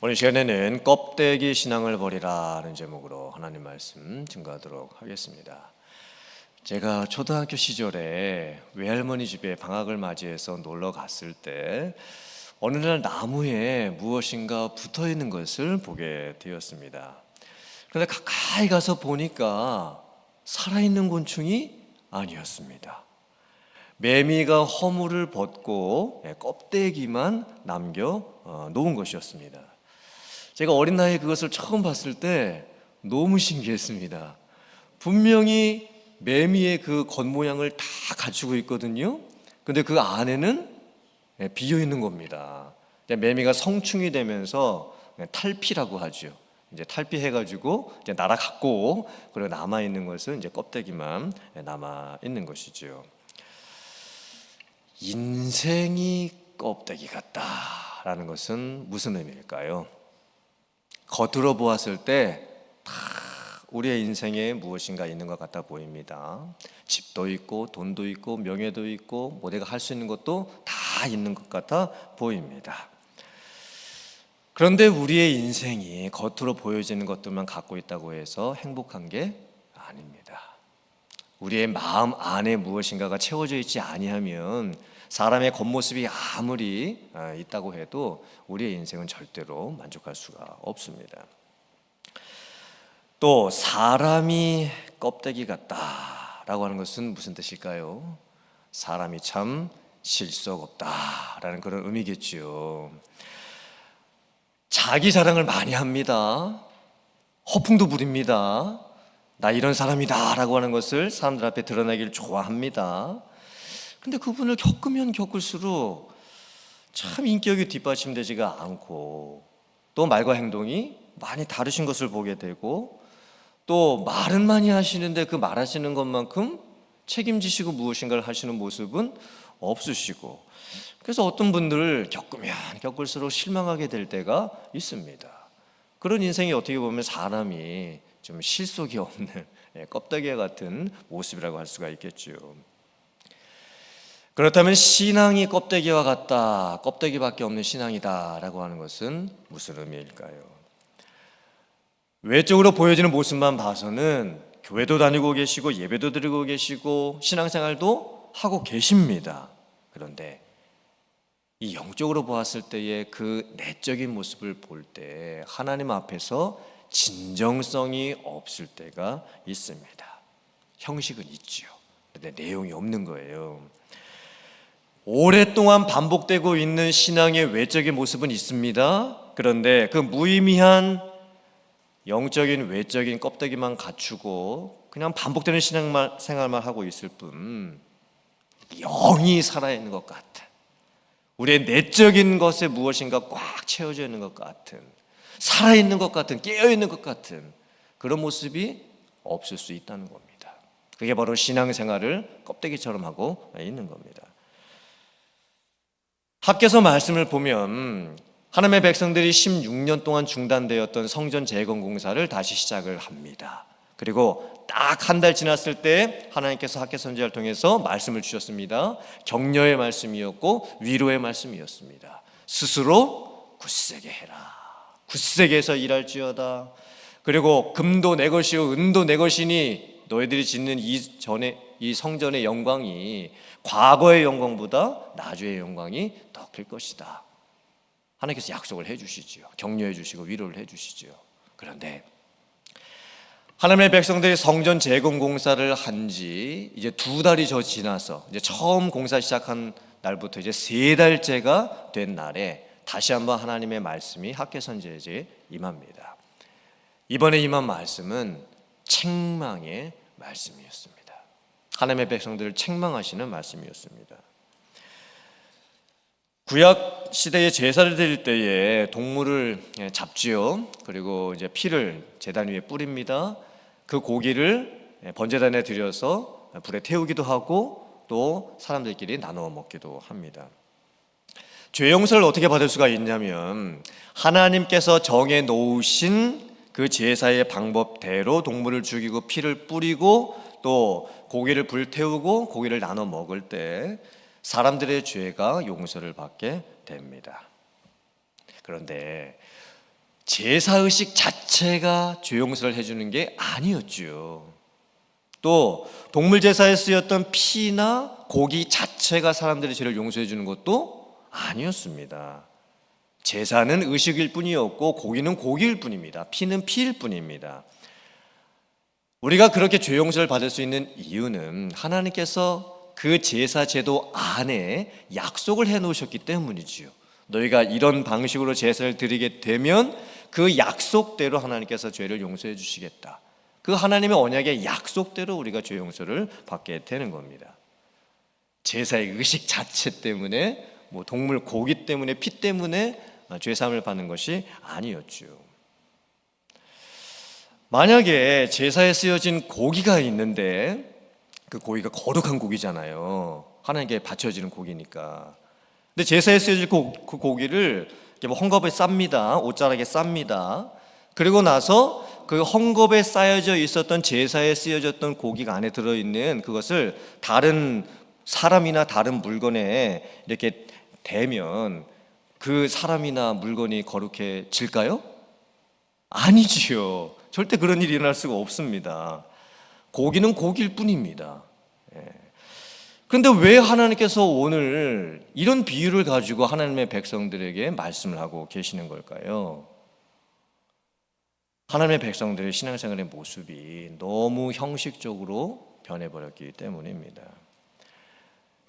오늘 시간에는 껍데기 신앙을 버리라는 제목으로 하나님 말씀 증거하도록 하겠습니다. 제가 초등학교 시절에 외할머니 집에 방학을 맞이해서 놀러 갔을 때 어느 날 나무에 무엇인가 붙어 있는 것을 보게 되었습니다. 그런데 가까이 가서 보니까 살아있는 곤충이 아니었습니다. 매미가 허물을 벗고 예, 껍데기만 남겨 어, 놓은 것이었습니다. 제가 어린 나이에 그것을 처음 봤을 때 너무 신기했습니다. 분명히 매미의 그 겉모양을 다 갖추고 있거든요. 근데 그 안에는 예, 비어 있는 겁니다. 매미가 성충이 되면서 예, 탈피라고 하죠. 이제 탈피해가지고 이제 날아갔고 그리고 남아 있는 것은 이제 껍데기만 예, 남아 있는 것이죠. 인생이 껍데기 같다라는 것은 무슨 의미일까요? 겉으로 보았을 때 다 우리의 인생에 무엇인가 있는 것 같아 보입니다. 집도 있고 돈도 있고 명예도 있고 뭐 내가 할 수 있는 것도 다 있는 것 같아 보입니다. 그런데 우리의 인생이 겉으로 보여지는 것들만 갖고 있다고 해서 행복한 게 아닙니다. 우리의 마음 안에 무엇인가가 채워져 있지 아니하면 사람의 겉모습이 아무리 아, 있다고 해도 우리의 인생은 절대로 만족할 수가 없습니다. 또 사람이 껍데기 같다라고 하는 것은 무슨 뜻일까요? 사람이 참 실속 없다라는 그런 의미겠지요. 자기 자랑을 많이 합니다. 허풍도 부립니다. 나 이런 사람이다라고 하는 것을 사람들 앞에 드러내기를 좋아합니다. 근데 그분을 겪으면 겪을수록 참 인격이 뒷받침되지가 않고 또 말과 행동이 많이 다르신 것을 보게 되고 또 말은 많이 하시는데 그 말하시는 것만큼 책임지시고 무엇인가를 하시는 모습은 없으시고 그래서 어떤 분들을 겪으면 겪을수록 실망하게 될 때가 있습니다. 그런 인생이 어떻게 보면 사람이 좀 실속이 없는 예, 껍데기 같은 모습이라고 할 수가 있겠죠. 그렇다면 신앙이 껍데기와 같다, 껍데기밖에 없는 신앙이다라고 하는 것은 무슨 의미일까요? 외적으로 보여지는 모습만 봐서는 교회도 다니고 계시고 예배도 드리고 계시고 신앙생활도 하고 계십니다. 그런데 이 영적으로 보았을 때의 그 내적인 모습을 볼 때 하나님 앞에서 진정성이 없을 때가 있습니다. 형식은 있지요. 근데 내용이 없는 거예요. 오랫동안 반복되고 있는 신앙의 외적인 모습은 있습니다. 그런데 그 무의미한 영적인 외적인 껍데기만 갖추고 그냥 반복되는 신앙 생활만 하고 있을 뿐 영이 살아있는 것 같은 우리의 내적인 것에 무엇인가 꽉 채워져 있는 것 같은 살아있는 것 같은 깨어있는 것 같은 그런 모습이 없을 수 있다는 겁니다. 그게 바로 신앙생활을 껍데기처럼 하고 있는 겁니다. 학교에서 말씀을 보면 하나님의 백성들이 16년 동안 중단되었던 성전 재건 공사를 다시 시작을 합니다. 그리고 딱 한 달 지났을 때 하나님께서 학교 선지자를 통해서 말씀을 주셨습니다. 격려의 말씀이었고 위로의 말씀이었습니다. 스스로 굳세게 해라. 굳세게 해서 일할지어다. 그리고 금도 내 것이요 은도 내 것이니 너희들이 짓는 이 전에 이 성전의 영광이 과거의 영광보다 나주의 영광이 더 클 것이다. 하나님께서 약속을 해 주시지요. 격려해 주시고 위로를 해 주시지요. 그런데 하나님의 백성들이 성전 재건 공사를 한 지 이제 두 달이 저 지나서 이제 처음 공사 시작한 날부터 이제 세 달째가 된 날에 다시 한번 하나님의 말씀이 학계 선지자에 임합니다. 이번에 임한 말씀은 책망의 말씀이었습니다. 하나님의 백성들을 책망하시는 말씀이었습니다. 구약 시대에 제사를 드릴 때에 동물을 잡지요. 그리고 이제 피를 제단 위에 뿌립니다. 그 고기를 번제단에 들여서 불에 태우기도 하고 또 사람들끼리 나누어 먹기도 합니다. 죄 용서를 어떻게 받을 수가 있냐면 하나님께서 정해 놓으신 그 제사의 방법대로 동물을 죽이고 피를 뿌리고 또 고기를 불태우고 고기를 나눠 먹을 때 사람들의 죄가 용서를 받게 됩니다. 그런데 제사 의식 자체가 죄 용서를 해주는 게 아니었죠. 또 동물 제사에 쓰였던 피나 고기 자체가 사람들의 죄를 용서해 주는 것도 아니었습니다. 제사는 의식일 뿐이었고 고기는 고기일 뿐입니다. 피는 피일 뿐입니다. 우리가 그렇게 죄 용서를 받을 수 있는 이유는 하나님께서 그 제사 제도 안에 약속을 해 놓으셨기 때문이지요. 너희가 이런 방식으로 제사를 드리게 되면 그 약속대로 하나님께서 죄를 용서해 주시겠다. 그 하나님의 언약의 약속대로 우리가 죄 용서를 받게 되는 겁니다. 제사의 의식 자체 때문에 뭐 동물 고기 때문에 피 때문에 죄 사함을 받는 것이 아니었죠. 만약에 제사에 쓰여진 고기가 있는데 그 고기가 거룩한 고기잖아요. 하나님께 바쳐지는 고기니까. 근데 제사에 쓰여질 고, 그 고기를 뭐 헝겊에 쌉니다. 옷자락에 쌉니다. 그리고 나서 그 헝겊에 쌓여져 있었던 제사에 쓰여졌던 고기가 안에 들어 있는 그것을 다른 사람이나 다른 물건에 이렇게 대면 그 사람이나 물건이 거룩해질까요? 아니지요. 절대 그런 일이 일어날 수가 없습니다. 고기는 고기일 뿐입니다. 예. 그런데 왜 하나님께서 오늘 이런 비유를 가지고 하나님의 백성들에게 말씀을 하고 계시는 걸까요? 하나님의 백성들의 신앙생활의 모습이 너무 형식적으로 변해버렸기 때문입니다.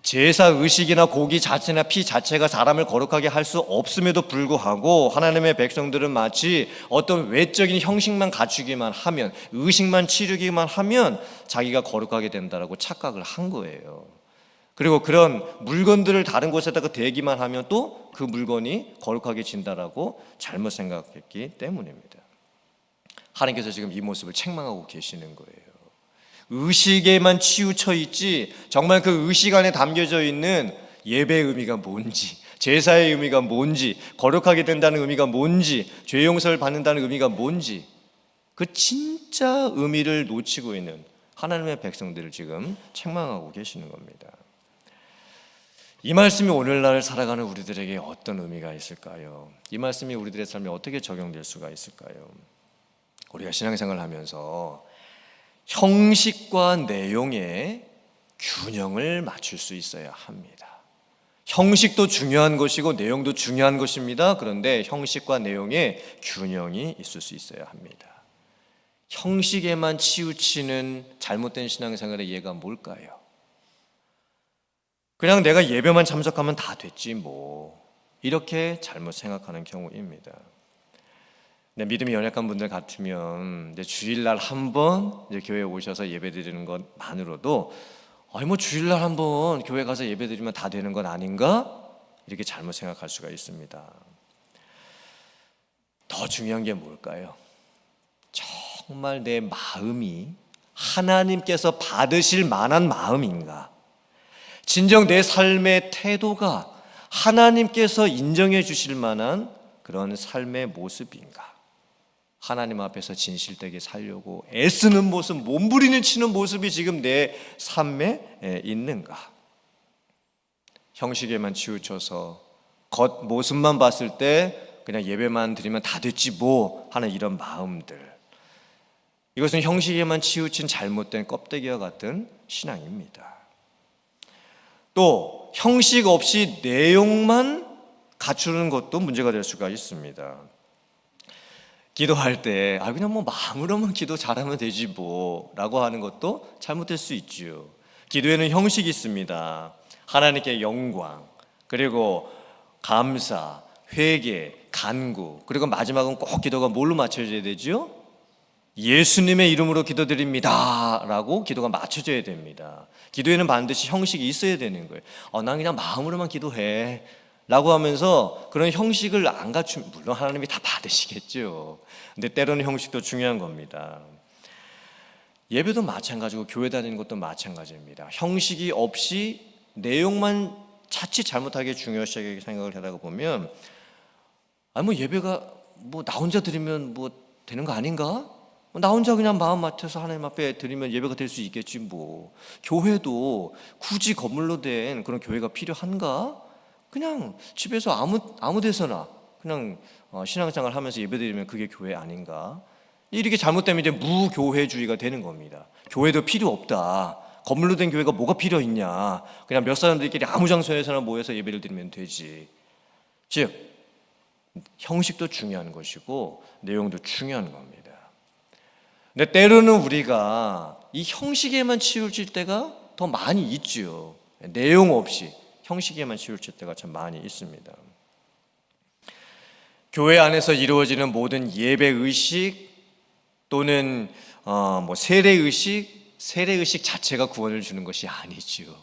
제사 의식이나 고기 자체나 피 자체가 사람을 거룩하게 할 수 없음에도 불구하고 하나님의 백성들은 마치 어떤 외적인 형식만 갖추기만 하면 의식만 치르기만 하면 자기가 거룩하게 된다라고 착각을 한 거예요. 그리고 그런 물건들을 다른 곳에다가 대기만 하면 또 그 물건이 거룩하게 진다라고 잘못 생각했기 때문입니다. 하나님께서 지금 이 모습을 책망하고 계시는 거예요. 의식에만 치우쳐 있지 정말 그 의식 안에 담겨져 있는 예배의 의미가 뭔지 제사의 의미가 뭔지 거룩하게 된다는 의미가 뭔지 죄 용서를 받는다는 의미가 뭔지 그 진짜 의미를 놓치고 있는 하나님의 백성들을 지금 책망하고 계시는 겁니다. 이 말씀이 오늘날 살아가는 우리들에게 어떤 의미가 있을까요? 이 말씀이 우리들의 삶에 어떻게 적용될 수가 있을까요? 우리가 신앙생활을 하면서 형식과 내용의 균형을 맞출 수 있어야 합니다. 형식도 중요한 것이고 내용도 중요한 것입니다. 그런데 형식과 내용의 균형이 있을 수 있어야 합니다. 형식에만 치우치는 잘못된 신앙생활의 예가 뭘까요? 그냥 내가 예배만 참석하면 다 됐지 뭐 이렇게 잘못 생각하는 경우입니다. 네, 믿음이 연약한 분들 같으면 주일날 한번 이제 교회 에 오셔서 예배드리는 것만으로도 아니 뭐 주일날 한 번 교회 가서 예배드리면 다 되는 건 아닌가 이렇게 잘못 생각할 수가 있습니다. 더 중요한 게 뭘까요? 정말 내 마음이 하나님께서 받으실 만한 마음인가? 진정 내 삶의 태도가 하나님께서 인정해 주실 만한 그런 삶의 모습인가? 하나님 앞에서 진실되게 살려고 애쓰는 모습, 몸부리는 치는 모습이 지금 내 삶에 있는가? 형식에만 치우쳐서 겉 모습만 봤을 때 그냥 예배만 드리면 다 됐지 뭐 하는 이런 마음들. 이것은 형식에만 치우친 잘못된 껍데기와 같은 신앙입니다. 또 형식 없이 내용만 갖추는 것도 문제가 될 수가 있습니다. 기도할 때, 아, 그냥 뭐 마음으로만 기도 잘하면 되지 뭐, 라고 하는 것도 잘못될 수 있죠. 기도에는 형식이 있습니다. 하나님께 영광, 그리고 감사, 회개, 간구, 그리고 마지막은 꼭 기도가 뭘로 맞춰져야 되죠? 예수님의 이름으로 기도드립니다. 라고 기도가 맞춰져야 됩니다. 기도에는 반드시 형식이 있어야 되는 거예요. 어, 난 그냥 마음으로만 기도해. 라고 하면서 그런 형식을 안 갖추면 물론 하나님이 다 받으시겠죠. 근데 때로는 형식도 중요한 겁니다. 예배도 마찬가지고 교회 다니는 것도 마찬가지입니다. 형식이 없이 내용만 자칫 잘못하게 중요시하게 생각을 하다가 보면 아뭐 예배가 뭐 나 혼자 드리면 뭐 되는 거 아닌가? 나 혼자 그냥 마음 맞춰서 하나님 앞에 드리면 예배가 될 수 있겠지 뭐. 교회도 굳이 건물로 된 그런 교회가 필요한가? 그냥 집에서 아무 아무 데서나 그냥 어, 신앙생활 하면서 예배드리면 그게 교회 아닌가? 이렇게 잘못되면 이제 무교회주의가 되는 겁니다. 교회도 필요 없다. 건물로 된 교회가 뭐가 필요 있냐? 그냥 몇 사람들끼리 아무 장소에서나 모여서 예배를 드리면 되지. 즉 형식도 중요한 것이고 내용도 중요한 겁니다. 근데 때로는 우리가 이 형식에만 치우칠 때가 더 많이 있죠. 내용 없이 형식에만 치우칠 때가 참 많이 있습니다. 교회 안에서 이루어지는 모든 예배 의식 또는 어, 뭐 세례 의식, 세례 의식 자체가 구원을 주는 것이 아니지요.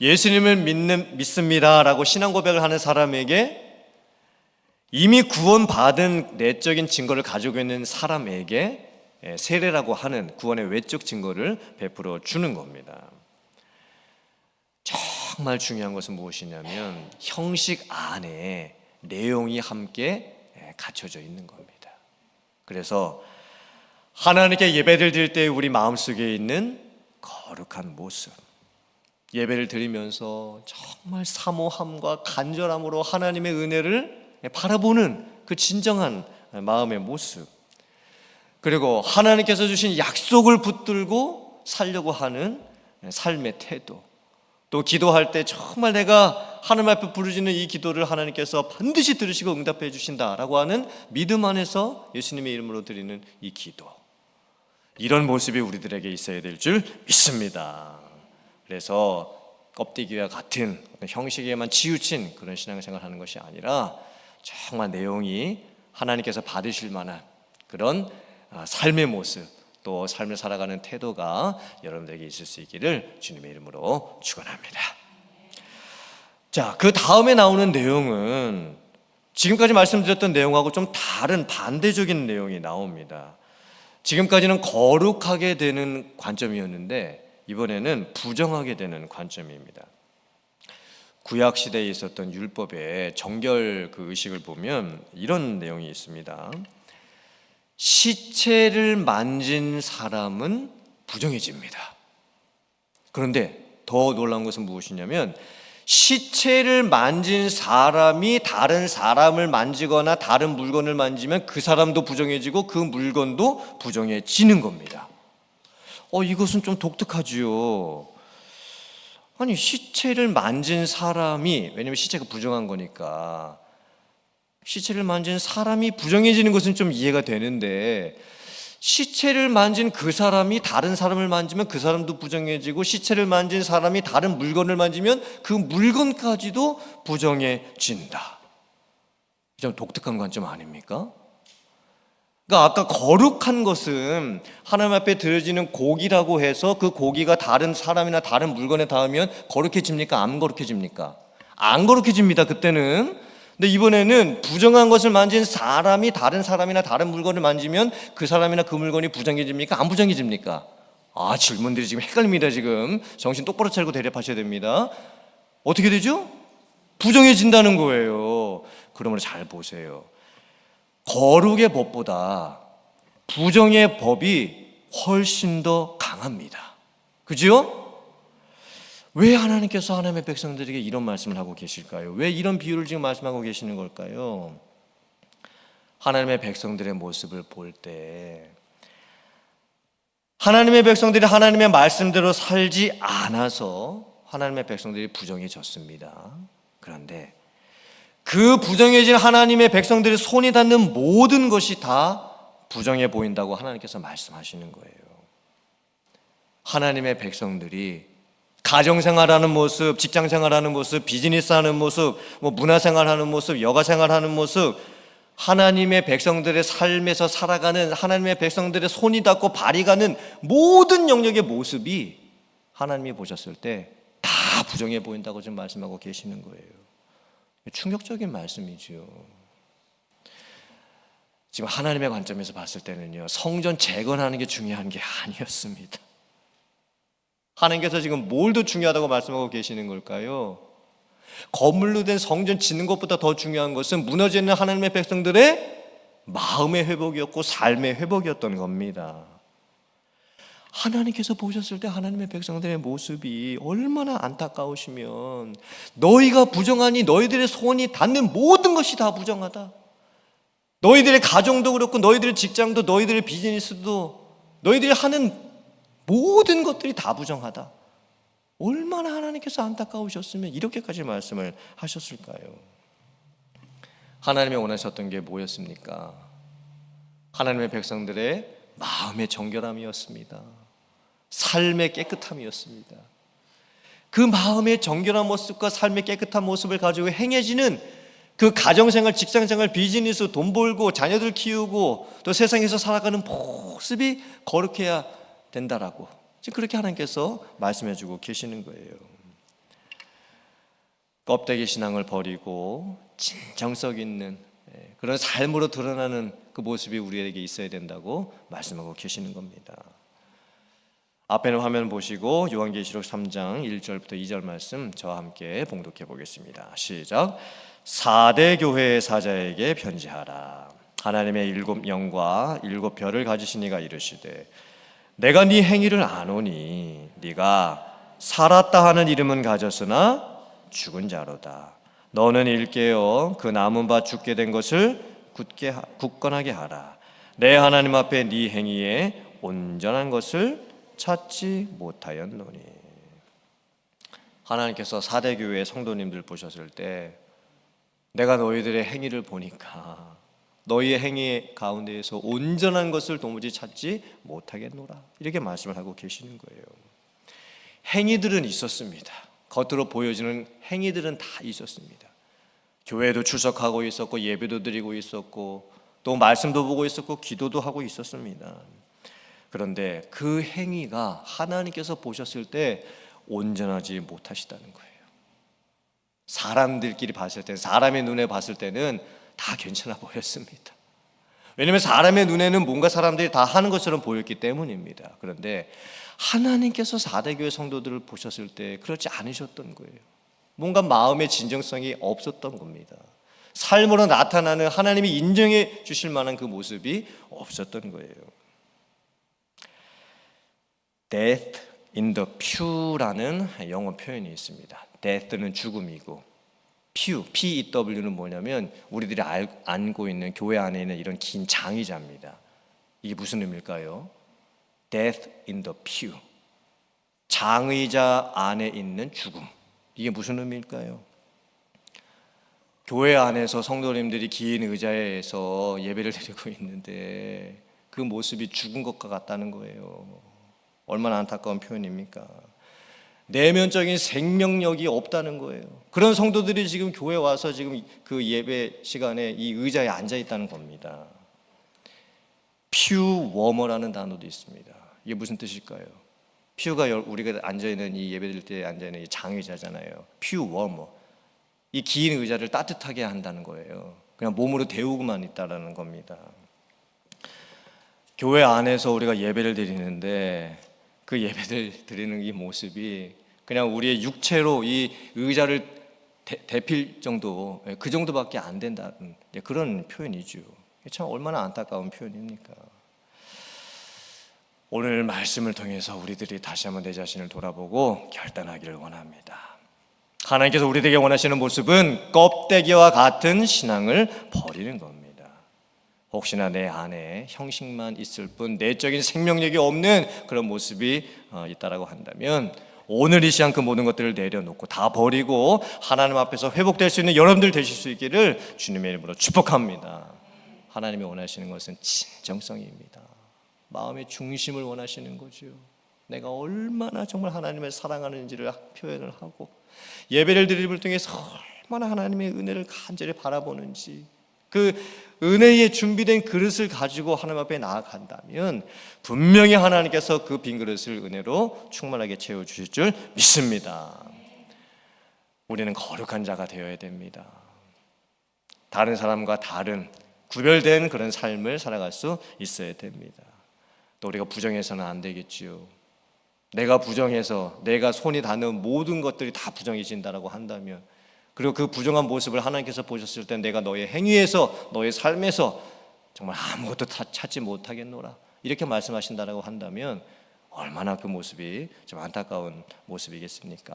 예수님을 믿는 믿습니다라고 신앙 고백을 하는 사람에게 이미 구원받은 내적인 증거를 가지고 있는 사람에게 예, 세례라고 하는 구원의 외적 증거를 베풀어 주는 겁니다. 정말 중요한 것은 무엇이냐면 형식 안에 내용이 함께 예, 갖춰져 있는 겁니다. 그래서 하나님께 예배를 드릴 때 우리 마음속에 있는 거룩한 모습 예배를 드리면서 정말 사모함과 간절함으로 하나님의 은혜를 바라보는 그 진정한 마음의 모습 그리고 하나님께서 주신 약속을 붙들고 살려고 하는 삶의 태도 또 기도할 때 정말 내가 하나님 앞에 부르짖는 이 기도를 하나님께서 반드시 들으시고 응답해 주신다라고 하는 믿음 안에서 예수님의 이름으로 드리는 이 기도 이런 모습이 우리들에게 있어야 될 줄 믿습니다. 그래서 껍데기와 같은 형식에만 치우친 그런 신앙생활 하는 것이 아니라 정말 내용이 하나님께서 받으실 만한 그런 아, 삶의 모습 또 삶을 살아가는 태도가 여러분들에게 있을 수 있기를 주님의 이름으로 축원합니다. 자, 그 다음에 나오는 내용은 지금까지 말씀드렸던 내용하고 좀 다른 반대적인 내용이 나옵니다. 지금까지는 거룩하게 되는 관점이었는데 이번에는 부정하게 되는 관점입니다. 구약 시대에 있었던 율법의 정결 그 의식을 보면 이런 내용이 있습니다. 시체를 만진 사람은 부정해집니다. 그런데 더 놀라운 것은 무엇이냐면 시체를 만진 사람이 다른 사람을 만지거나 다른 물건을 만지면 그 사람도 부정해지고 그 물건도 부정해지는 겁니다. 어, 이것은 좀 독특하지요. 아니, 시체를 만진 사람이, 왜냐면 시체가 부정한 거니까. 시체를 만진 사람이 부정해지는 것은 좀 이해가 되는데, 시체를 만진 그 사람이 다른 사람을 만지면 그 사람도 부정해지고, 시체를 만진 사람이 다른 물건을 만지면 그 물건까지도 부정해진다. 좀 독특한 관점 아닙니까? 그러니까 아까 거룩한 것은 하나님 앞에 드려지는 고기라고 해서 그 고기가 다른 사람이나 다른 물건에 닿으면 거룩해집니까? 안 거룩해집니까? 안 거룩해집니다. 그때는. 근데 이번에는 부정한 것을 만진 사람이 다른 사람이나 다른 물건을 만지면 그 사람이나 그 물건이 부정해집니까? 안 부정해집니까? 아, 질문들이 지금 헷갈립니다, 지금. 정신 똑바로 차리고 대답하셔야 됩니다. 어떻게 되죠? 부정해진다는 거예요. 그러므로 잘 보세요. 거룩의 법보다 부정의 법이 훨씬 더 강합니다. 그죠? 왜 하나님께서 하나님의 백성들에게 이런 말씀을 하고 계실까요? 왜 이런 비유를 지금 말씀하고 계시는 걸까요? 하나님의 백성들의 모습을 볼 때 하나님의 백성들이 하나님의 말씀대로 살지 않아서 하나님의 백성들이 부정해졌습니다. 그런데 그 부정해진 하나님의 백성들의 손이 닿는 모든 것이 다 부정해 보인다고 하나님께서 말씀하시는 거예요. 하나님의 백성들이 가정생활하는 모습, 직장생활하는 모습, 비즈니스하는 모습, 뭐 문화생활하는 모습, 여가생활하는 모습, 하나님의 백성들의 삶에서 살아가는 하나님의 백성들의 손이 닿고 발이 가는 모든 영역의 모습이 하나님이 보셨을 때 다 부정해 보인다고 지금 말씀하고 계시는 거예요. 충격적인 말씀이지요. 지금 하나님의 관점에서 봤을 때는요, 성전 재건하는 게 중요한 게 아니었습니다. 하나님께서 지금 뭘 더 중요하다고 말씀하고 계시는 걸까요? 건물로 된 성전 짓는 것보다 더 중요한 것은 무너져 있는 하나님의 백성들의 마음의 회복이었고 삶의 회복이었던 겁니다. 하나님께서 보셨을 때 하나님의 백성들의 모습이 얼마나 안타까우시면 너희가 부정하니 너희들의 소원이 닿는 모든 것이 다 부정하다. 너희들의 가정도 그렇고 너희들의 직장도 너희들의 비즈니스도 너희들이 하는 모든 것들이 다 부정하다. 얼마나 하나님께서 안타까우셨으면 이렇게까지 말씀을 하셨을까요? 하나님이 원하셨던 게 뭐였습니까? 하나님의 백성들의 마음의 정결함이었습니다. 삶의 깨끗함이었습니다. 그 마음의 정결한 모습과 삶의 깨끗한 모습을 가지고 행해지는 그 가정생활, 직장생활, 비즈니스, 돈 벌고 자녀들 키우고 또 세상에서 살아가는 모습이 거룩해야 된다라고 지금 그렇게 하나님께서 말씀해주고 계시는 거예요. 껍데기 신앙을 버리고 진정성 있는 예, 그런 삶으로 드러나는 그 모습이 우리에게 있어야 된다고 말씀하고 계시는 겁니다. 앞에는 화면 보시고 요한계시록 3장 1절부터 2절 말씀 저와 함께 봉독해 보겠습니다. 시작. 4대 교회의 사자에게 편지하라. 하나님의 일곱 영과 일곱 별을 가지신 이가 이르시되 내가 네 행위를 아노니 네가 살았다 하는 이름은 가졌으나 죽은 자로다. 너는 일깨어 그 남은 바 죽게 된 것을 굳게 하- 굳건하게 하라. 내 하나님 앞에 네 행위에 온전한 것을 찾지 못하였노니. 하나님께서 사대 교회의 성도님들 보셨을 때 내가 너희들의 행위를 보니까 너희의 행위 가운데에서 온전한 것을 도무지 찾지 못하겠노라. 이렇게 말씀을 하고 계시는 거예요. 행위들은 있었습니다. 겉으로 보여지는 행위들은 다 있었습니다. 교회도 출석하고 있었고 예배도 드리고 있었고 또 말씀도 보고 있었고 기도도 하고 있었습니다. 그런데 그 행위가 하나님께서 보셨을 때 온전하지 못하시다는 거예요. 사람들끼리 봤을 때, 사람의 눈에 봤을 때는 다 괜찮아 보였습니다. 왜냐하면 사람의 눈에는 뭔가 사람들이 다 하는 것처럼 보였기 때문입니다. 그런데 하나님께서 사대교회 성도들을 보셨을 때 그렇지 않으셨던 거예요. 뭔가 마음의 진정성이 없었던 겁니다. 삶으로 나타나는 하나님이 인정해 주실 만한 그 모습이 없었던 거예요. Death in the pew라는 영어 표현이 있습니다. Death는 죽음이고 pew, P-E-W는 뭐냐면 우리들이 알, 안고 있는 교회 안에 있는 이런 긴 장의자입니다. 이게 무슨 의미일까요? Death in the pew. 장의자 안에 있는 죽음. 이게 무슨 의미일까요? 교회 안에서 성도님들이 긴 의자에서 예배를 드리고 있는데 그 모습이 죽은 것과 같다는 거예요. 얼마나 안타까운 표현입니까? 내면적인 생명력이 없다는 거예요. 그런 성도들이 지금 교회 와서 지금 그 예배 시간에 이 의자에 앉아 있다는 겁니다. 퓨 워머라는 단어도 있습니다. 이게 무슨 뜻일까요? 퓨가 열- 우리가 앉아 있는 이 예배 드릴 때 앉아 있는 이 장의자잖아요. 퓨 워머. 이 긴 의자를 따뜻하게 한다는 거예요. 그냥 몸으로 데우고만 있다라는 겁니다. 교회 안에서 우리가 예배를 드리는데 그 예배를 드리는 이 모습이 그냥 우리의 육체로 이 의자를 대, 대필 정도 예, 그 정도밖에 안 된다는 예, 그런 표현이죠. 참 얼마나 안타까운 표현입니까? 오늘 말씀을 통해서 우리들이 다시 한번 내 자신을 돌아보고 결단하기를 원합니다. 하나님께서 우리에게 원하시는 모습은 껍데기와 같은 신앙을 버리는 겁니다. 혹시나 내 안에 형식만 있을 뿐 내적인 생명력이 없는 그런 모습이 어, 있다라고 한다면 오늘 이 시간 그 모든 것들을 내려놓고 다 버리고 하나님 앞에서 회복될 수 있는 여러분들 되실 수 있기를 주님의 이름으로 축복합니다. 하나님이 원하시는 것은 진정성입니다. 마음의 중심을 원하시는 거죠. 내가 얼마나 정말 하나님을 사랑하는지를 표현을 하고 예배를 드림을 통해서 얼마나 하나님의 은혜를 간절히 바라보는지 그 은혜에 준비된 그릇을 가지고 하나님 앞에 나아간다면 분명히 하나님께서 그 빈 그릇을 은혜로 충만하게 채워 주실 줄 믿습니다. 우리는 거룩한 자가 되어야 됩니다. 다른 사람과 다른 구별된 그런 삶을 살아갈 수 있어야 됩니다. 또 우리가 부정해서는 안 되겠지요. 내가 부정해서 내가 손이 닿는 모든 것들이 다 부정해진다라고 한다면 그리고 그 부정한 모습을 하나님께서 보셨을 때 내가 너의 행위에서 너의 삶에서 정말 아무것도 다 찾지 못하겠노라 이렇게 말씀하신다라고 한다면 얼마나 그 모습이 좀 안타까운 모습이겠습니까?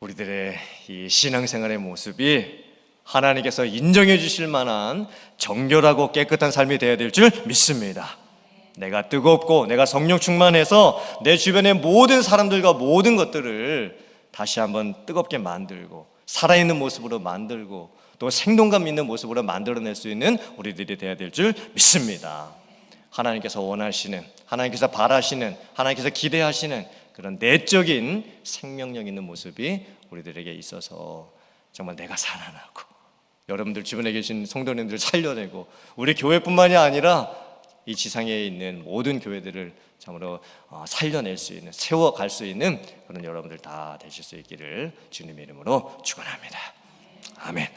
우리들의 이 신앙생활의 모습이 하나님께서 인정해 주실 만한 정결하고 깨끗한 삶이 되어야 될 줄 믿습니다. 내가 뜨겁고 내가 성령 충만해서 내 주변의 모든 사람들과 모든 것들을 다시 한번 뜨겁게 만들고 살아있는 모습으로 만들고 또 생동감 있는 모습으로 만들어낼 수 있는 우리들이 되어야 될 줄 믿습니다. 하나님께서 원하시는, 하나님께서 바라시는, 하나님께서 기대하시는 그런 내적인 생명력 있는 모습이 우리들에게 있어서 정말 내가 살아나고 여러분들 주변에 계신 성도님들 살려내고 우리 교회뿐만이 아니라 이 지상에 있는 모든 교회들을 참으로 어, 살려낼 수 있는 세워갈 수 있는 그런 여러분들 다 되실 수 있기를 주님의 이름으로 축원합니다. 아멘.